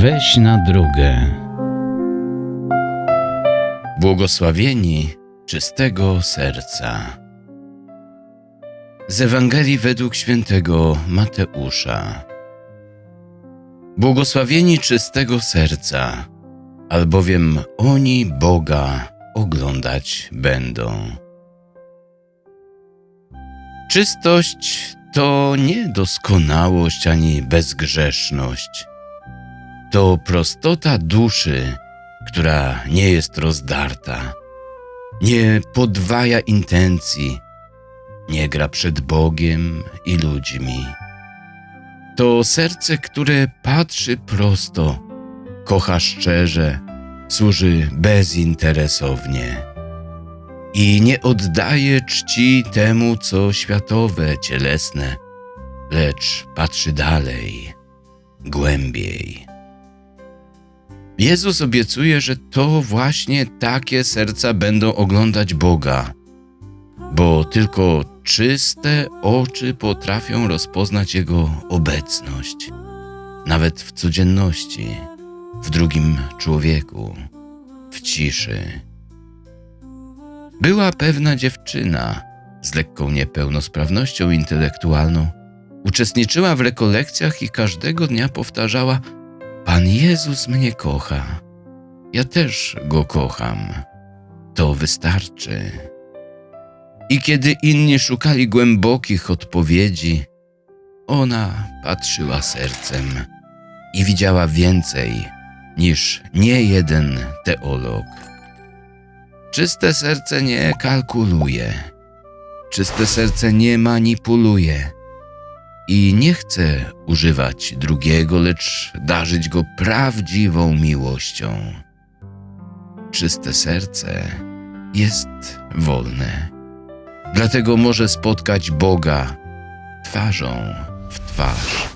Weź na drogę. Błogosławieni czystego serca. Z Ewangelii według świętego Mateusza. Błogosławieni czystego serca, albowiem oni Boga oglądać będą. Czystość to nie doskonałość ani bezgrzeszność. To prostota duszy, która nie jest rozdarta, nie podwaja intencji, nie gra przed Bogiem i ludźmi. To serce, które patrzy prosto, kocha szczerze, służy bezinteresownie i nie oddaje czci temu, co światowe, cielesne, lecz patrzy dalej, głębiej. Jezus obiecuje, że to właśnie takie serca będą oglądać Boga, bo tylko czyste oczy potrafią rozpoznać Jego obecność, nawet w codzienności, w drugim człowieku, w ciszy. Była pewna dziewczyna z lekką niepełnosprawnością intelektualną. Uczestniczyła w rekolekcjach i każdego dnia powtarzała: Pan Jezus mnie kocha. Ja też go kocham. To wystarczy. I kiedy inni szukali głębokich odpowiedzi, ona patrzyła sercem i widziała więcej niż nie jeden teolog. Czyste serce nie kalkuluje, czyste serce nie manipuluje i nie chce używać drugiego, lecz darzyć go prawdziwą miłością. Czyste serce jest wolne, dlatego może spotkać Boga twarzą w twarz.